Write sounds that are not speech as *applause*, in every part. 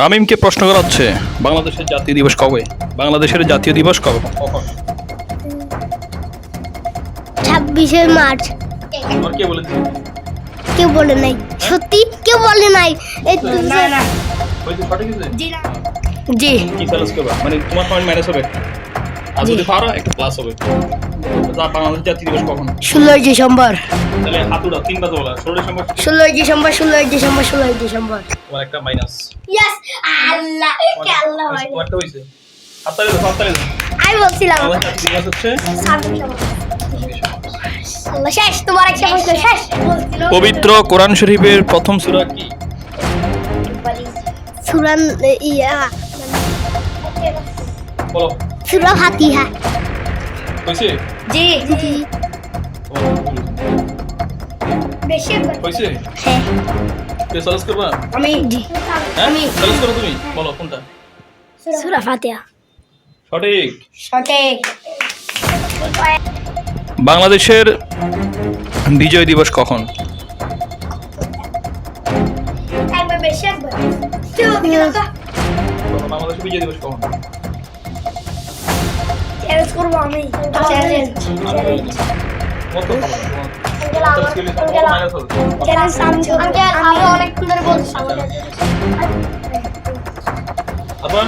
রামিমকে প্রশ্ন করা হচ্ছে বাংলাদেশের জাতীয় দিবস কবে? বাংলাদেশের জাতীয় দিবস কবে? কখন? ছাব্বিশে মার্চ। কে বলেছে কেউ বলে নাই। সত্যি? কেউ বলে নাই। জি মানে তোমার পয়েন্ট মাইনাস হবে। আর যদি পারো একটা প্লাস হবে। বাংলাদেশ জাতীয় দিবস কখন? ষোলোই ডিসেম্বর। তাহলে হাত উড়াও তো বলা ষোলো ডিসেম্বর ষোলোই ডিসেম্বর ষোলোই ডিসেম্বর ষোলোই ডিসেম্বর। তোমার একটা মাইনাস ইয়েস আল্লাহ কে আল্লাহ হয় তোমার একটা হাততালি দাও হাততালি দাও আমি বলছিলাম। বাংলাদেশ জাতীয় দিবস হচ্ছে? আল্লাহ শেষ তোমার একটা প্রশ্ন শেষ। পবিত্র কোরআন শরীফের প্রথম সূরা কি? সুরান ইয়া বলো। সুরা ফাতিহা। জি। জি বেশি হয়েছে? হ্যাঁ। কে সার্চ করবা? আমি। জি। হ্যাঁ? সার্চ করো তুমি। বলো কোনটা? সুরা। ফাতিহা। সঠিক। সঠিক। বাংলাদেশের বিজয় দিবস কখন? বাংলাদেশের বিজয় দিবস কখন? চ্যালেঞ্জ করব আমি। চ্যালেঞ্জ চ্যালেঞ্জ আমি আমি অনেকক্ষণ ধরে বলছি। আবার?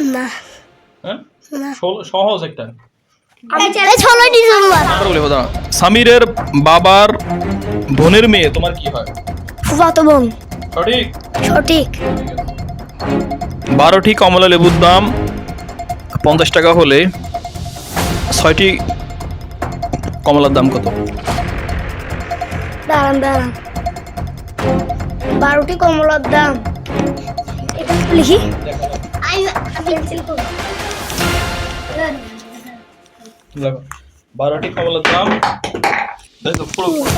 না। না। ষোলো- সহজ একটা। সামিরের বাবার বোনের মেয়ে তোমার কি হয়? ফুফাতো বোন। সঠিক? সঠিক। বারোটি কমলা লেবুর দাম পঞ্চাশ টাকা হলে ছয়টি কমলার দাম কত? দাঁড়ান দাঁড়ান। বারোটি কমলার দাম। এটা লিখি? পেন্সিল দেখো বারোটি কমলার দাম। দেখো পুরো পুরো।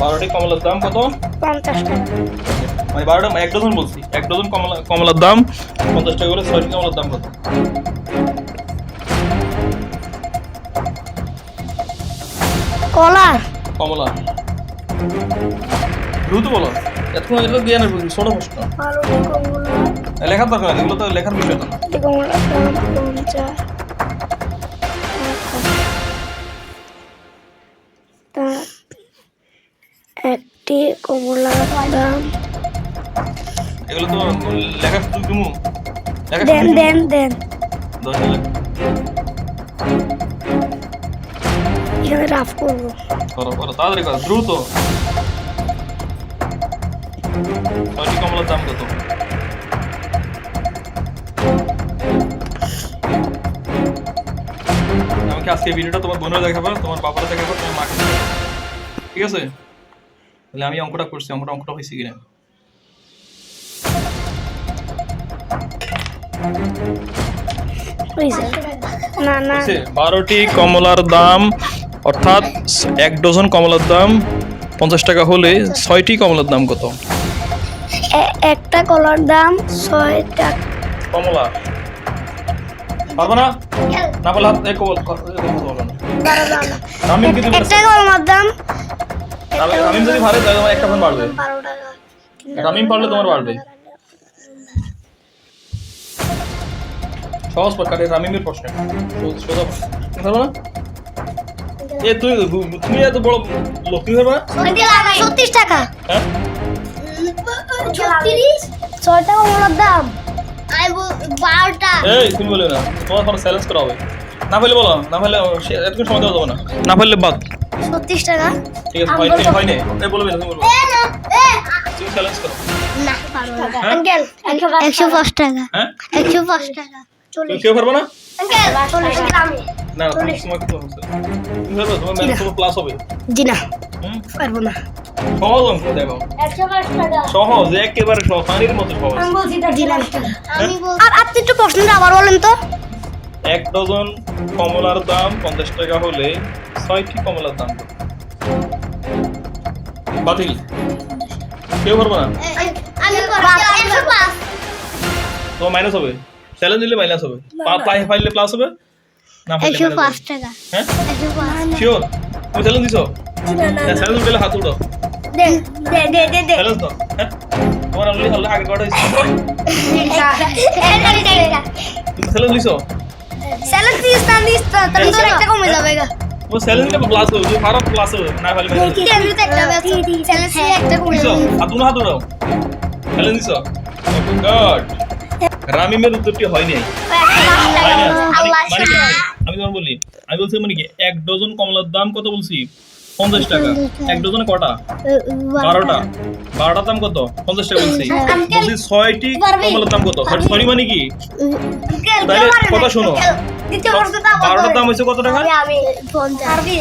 বারোটি কমলার দাম কত? পঞ্চাশ টাকা। মানে বারোটা এক ডজন বলছি। এক ডজন কমলা কমলার দাম পঞ্চাশ টাকা করে ছয়টি কমলার দাম কত? কলার কমলা। দ্রুত বলো। এতক্ষণ এটা দিয়ে না ছোট প্রশ্ন। লেখার দরকার এগুলো তো লেখার বিষয় না। এগুলো তো লেখা তুমি দেন দেন দেন। দশ হাজার এখানে রাফ করব। করো করো তাড়াতাড়ি করো দ্রুত। ছয়টি কমলার দাম কত? আমাকে আজকে ভিডিওটা তোমার বোনের দেখাবো তোমার বাবারা দেখাবো তোমার মাকে ঠিক আছে? তাহলে আমি অঙ্কটা করছি অঙ্কটা অঙ্কটা হয়েছে কিনা? বারোটি কমলার দাম অর্থাৎ এক ডজন কমলার দাম পঞ্চাশ টাকা হলে ছয়টি কমলার দাম কত? একটা কলার দাম ছয় টাকা। কমলা। পারব না? না বলে হাত এক কমল বলো না। রামিম কিন্তু একটা দাম রামিম যদি পারে তাহলে একটা ফোন বাড়বে। রামিম পারলে তোমার বাড়বে। সহজ রামিমের প্রশ্ন। সোজা পারব না? এ তুই তুমি এত বড় লোক তুমি পারবে না? ছত্রিশ টাকা। হ্যাঁ? ছত্রিশ? ছয়টা কমলার দাম। বারোটা। এই তুমি বলে না। তোমার করা হবে। না বলো না পারলে সে এতক্ষণ সময় দেওয়া যাবে না। না বাদ। ছত্রিশ টাকা। ঠিক আছে হয় হয় না এই বলবে না তুমি বলবে তুমি চ্যালেঞ্জ করো। না আঙ্কেল একশো পাঁচ টাকা। হ্যাঁ? একশো পাঁচ টাকা। তুমি কেউ পারবে না? আঙ্কেল চল্লিশ গ্রামে না না তোমার সময় কত হচ্ছে তুমি পারবে তোমার ম্যাথ তোমার প্লাস হবে। জি না পারব না। সহজ অঙ্ক দেখো একশো পাঁচ টাকা সহজ একেবারে সহজ পানির মতো সহজ। আর আপনি একটু প্রশ্নটা আবার বলেন তো। এক ডজন কমলার দাম পঞ্চাশ টাকা হলে ছয়টি কমলার দাম বাতিল। কেউ পারবে না? আমি একশো মাইনাস হবে? চ্যালেঞ্জ দিলে মাইনাস হবে পা- পাই- পাইলে প্লাস হবে না পাইলে একশো minus পাঁচ হবে। টাকা হ্যাঁ একশো পাঁচ শিওর তুমি চ্যালেঞ্জ দিছো না না চ্যালেঞ্জ দিলে হাত উঠো দে দে দে দে দে চ্যালেঞ্জ দাও হ্যাঁ তোমার অলরেডি হলে আগে কটা হয়েছে তুমি চ্যালেঞ্জ লিছো স্যালাড দিস না দিস তো তোর তো একটা কমে যাবে গা ও চ্যালেঞ্জ কে প্লাস হবে তুমি পারো প্লাস হবে না ভালো ভালো কি আমি তো একটা স্যালাড দিয়ে একটা কমে দিছো যাবে হাতু না হাতু দাও চ্যালেঞ্জ দিছো ওকে গড রামিমের উত্তরটি হয় না। আল্লাহ কি? আমি তোমার বলি আমি বলছি মানে কি এক ডজন কমলার দাম কত বলছি? পঞ্চাশ টাকা। এক ডজনে কটা? বারোটা। বারোটার দাম কত? পঞ্চাশ টাকা বলছি। বলছি ছয়টি কমলার দাম কত? সরি মানে কি? তাহলে কথা শোনো। বারোটার দাম হয়েছে কত টাকা?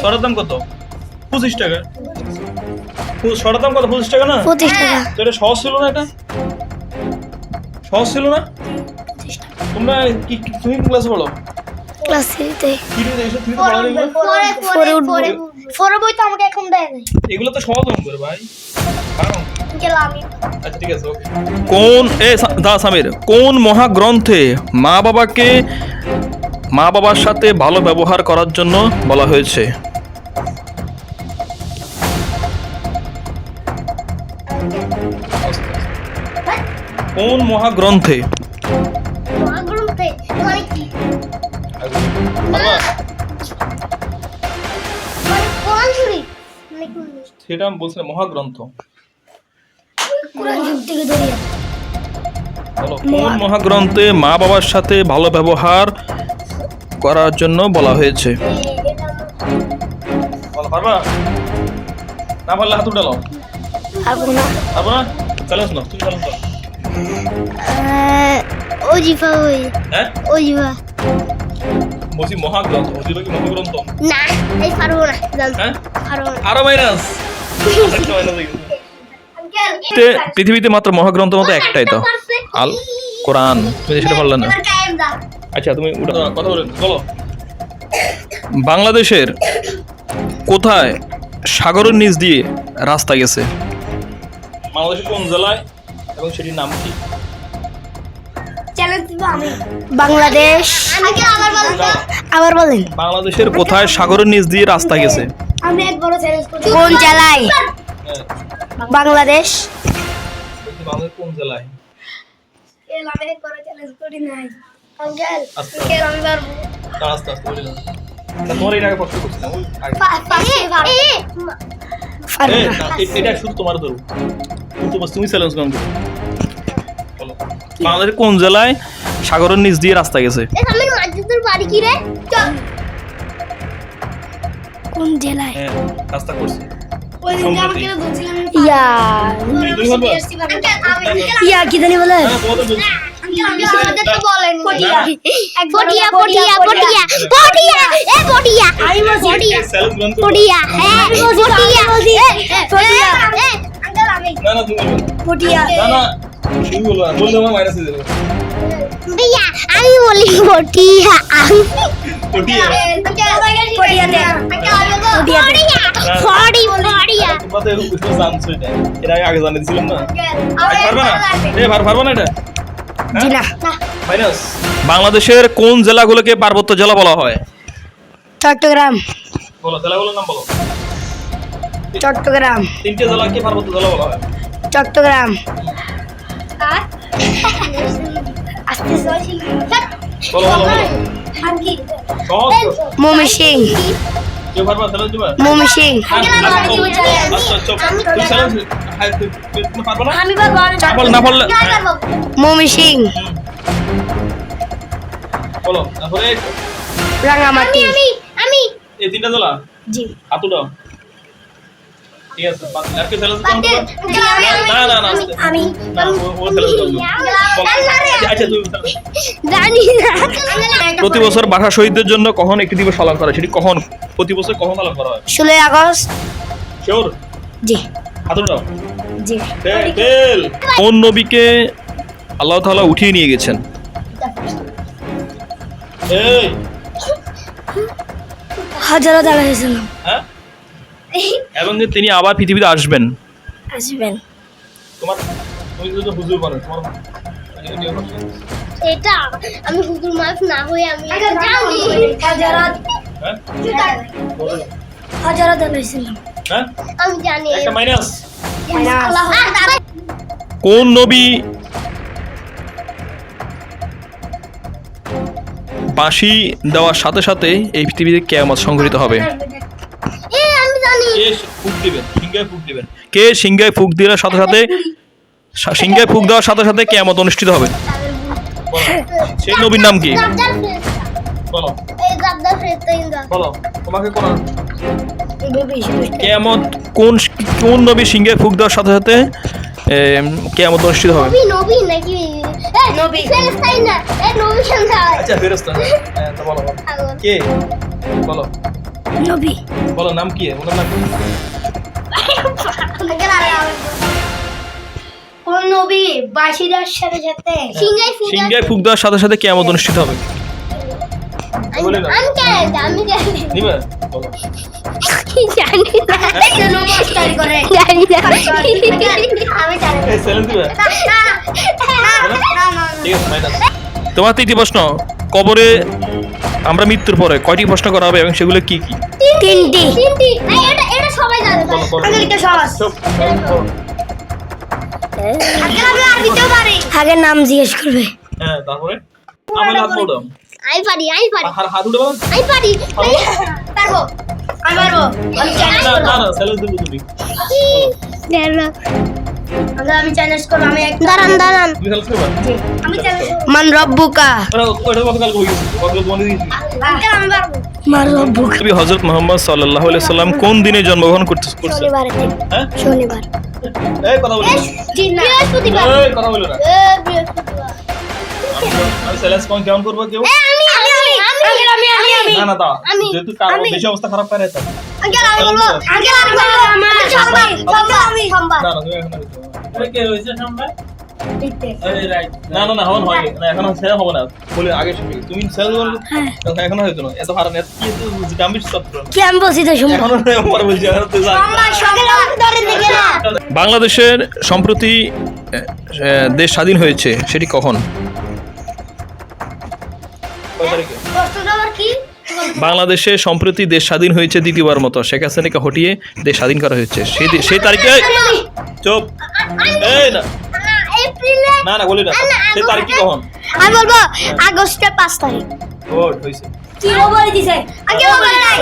ছটার দাম কত? পঁচিশ টাকা। ছটার দাম কত? পঁচিশ টাকা না? পঁচিশ টাকা। তো এটা সহজ ছিল না এটা? সহজ ছিল না? তোমরা কি তুমি ক্লাসে পড়ো? ক্লাস থ্রিতে কি রে এইসব তুমি তো পড়ো না এগুলো? ফোরে ফোরে বই তো আমাকে এখন দেয় নাই। এগুলো তো সহজ ভাই। কারণ? আচ্ছা ঠিক আছে ওকে কোন এ দা সামির কোন মহাগ্রন্থে মা বাবাকে মা বাবার সাথে ভালো ব্যবহার করার জন্য বলা হয়েছে? কোন মহাগ্রন্থে সেটা আমি বলছিলাম মহাগ্রন্থ। কোন মহাগ্রন্থে মা বাবার সাথে ভালো ব্যবহার করার জন্য বলা হয়েছে? বলো পারবা? না পারলে হাত উঠালো। পারব না। পারব না? চ্যালেঞ্জ নাও তুমি চ্যালেঞ্জ ওই হ্যাঁ বলছি মহাগ্রন্থ ওজিবা কি মহাগ্রন্থ না এই পারব না জান হ্যাঁ পারব না আরও মাইনাস একটা পৃথিবীতে মাত্র মহাগ্রন্থ মতো একটাই তো আল কোরআন তুমি সেটা পারলে না আচ্ছা তুমি কথা বলেন বলো বাংলাদেশের কোথায় সাগরের নিচ দিয়ে রাস্তা গেছে? বাংলাদেশের কোন জেলায়? এবং সেটির নাম কি? বাংলাদেশ। আবার বলেন? বাংলাদেশের কোথায় সাগরের নিচ দিয়ে রাস্তা গেছে? আমি এক বড় চ্যালেঞ্জ কোন জেলায়? হ্যাঁ। বাংলাদেশ। কোন জেলায়? এটা শুধু তোমার ধরো। তুমি চ্যালেঞ্জ করো। বাংলাদেশের কোন জেলায় সাগরের নিচ দিয়ে রাস্তা গেছে? আমি বাড়ি কি রে? কোন জেলায়? হ্যাঁ রাস্তা করছে। ইয়া। কি জানি বলে? হ্যাঁ পটিয়া। ভাইয়া আমি বলি পটিয়া। পটিয়া? আগে দিছিলাম না না না এটা বাংলাদেশের কোন জেলাগুলোকে পার্বত্য জেলা বলা হয়? চট্টগ্রাম। বলো জেলাগুলোর নাম বলো। চট্টগ্রাম। তিনটে জেলাকে পার্বত্য জেলা বলা হয়। চট্টগ্রাম। না পারলে না পারলে মমিসিং হুম। বলো তারপরে রাঙামাটি। আমি আমি এই তিনটা জেলা জি। হাতুটা ঠিক আছে বাদ আর কি চ্যালেঞ্জ না? না না আমি ও- ও আচ্ছা, তুমি জানি না। প্রতি বছর ভাষা শহীদদের জন্য কখন একটি দিবস পালন করা সেটি কখন? প্রতি বছর কখন পালন করা হয়? ষোলোই আগস্ট। শিওর? জি। কোন নবীকে আল্লাহ তাআলা উঠিয়ে নিয়ে গেছেন? এই। হাজারো দাঁড়া হয়েছিলাম হ্যাঁ? *laughs* এবং যে তিনি আবার পৃথিবীতে আসবেন। আসবেন। তোমার তুমি যদি হুজুর বলেন তোমার এটা আমি হুজুর মাফ না হয়ে আমি জানি হাজারো হ্যাঁ? হাজারো দাঁড়া হ্যাঁ? আমি জানি। একটা মাইনাস কোন নবী বাঁশি দেওয়ার সাথে সাথে এই পৃথিবীতে কেয়ামত সংঘটিত হবে? দিবেন সিংহায় ফুক দিবেন। কে সিংহায় ফুক দেওয়ার সাথে সাথে সিংহায় ফুক দেওয়ার সাথে সাথে কেয়ামত অনুষ্ঠিত হবে। সেই নবীর নাম কি? বলো। এই গাদ্দার ফেরেশতা ইন্দা। বলো তোমাকে কোন কেয়ামত কোন কোন নবী সিংহায় ফুক দেওয়ার সাথে সাথে কেয়ামত অনুষ্ঠিত হবে? নবী নবী নাকি? নবী। ফেরেশতা ইন্দা। এই নবী কেমনে আচ্ছা ফেরেশতা হ্যাঁ তো বলো বলো। কে? বলো। নবী বলো নাম কি ওনার নাম কি আগে আরে আরে। কোন নবী বাসিদার সাথে সাথে সিংহাই ফুটা সিংহায় ফুক দেওয়ার সাথে সাথে কেয়ামত অনুষ্ঠিত হবে আমি কেন আমি কেন নিবে জানি না নমস্কার করে জানি না আমি জানি এই চ্যালেঞ্জ দিবে না না না না ঠিক আছে মাইনাস তোমার তৃতীয় প্রশ্ন কবরে আমরা মৃত্যুর পরে কয়টি প্রশ্ন করা হবে এবং সেগুলো কি কি? তিনটি। এটা এটা সবাই জানে এটা সহজ আগে আমি আরবিতেও পারি আগে নাম জিজ্ঞেস করবে। হ্যাঁ তারপরে? আমার হাত মোড়ো আমি পারি আমি পারি। হাত হাত উঠে বলো আমি পারি। পারব। আমি পারব। আমি চ্যালেঞ্জ না না চ্যালেঞ্জ দিবো তুমি। আমি চ্যালেঞ্জ করব আমি দাঁড়ান দাঁড়ান তুমি চ্যালেঞ্জ করবে আমি চ্যালেঞ্জ মান রব্বুকা ওটা ওটা গতকাল হয়ে গতকাল তোমাকে দিয়েছি আঙ্কেল আমি পারব মান রব্বুকা নবী হযরত মুহাম্মদ সাল্লাল্লাহু আলাইহি সাল্লাম কোন দিনে জন্মগ্রহণ করতে করছে শনিবার হ্যাঁ শনিবার এই কথা বলো বৃহস্পতিবার এই কথা বলো না এ, বৃহস্পতিবার আমি- আমি চ্যালেঞ্জ কোন কেমন করব কেউ আমি আমি আমি আমি আমি আমি না না যেহেতু কারও বেশি অবস্থা খারাপ করে তা আঙ্কেল আমি বলব আঙ্কেল আমি বলব আমার সোমবার সোমবার আমি সোমবার না না তুমি এখন আগে কে হয়েছে সোমবার না না না এখন হয়নি। না এখন সে হবে না। বলে আগে শুনি। তুমি সেল বলো এখন হয়তো না। এত হারান এত কি এত গাম্ভীর সত্য কি আমি বলছি তো সোমবার এখন পরে বলছি এখন তো জানি। সোমবার সোমবার ধরে দিকে না। বাংলাদেশের সম্প্রতি দেশ স্বাধীন হয়েছে সেটি কখন? কয় তারিখে? বাংলাদেশে সম্প্রতি দেশ স্বাধীন হয়েছে দ্বিতীয়বার মতো। শেখ হাসিনাকে হটিয়ে দেশ স্বাধীন করা হয়েছে। সেই তারিখে চুপ। এই না। না না বলি না। সেই তারিখ কি কখন? আমি বলব আগস্টের পাঁচ তারিখ। ভোট হয়েছে। কি বলে দিছে? আগে বলে নাই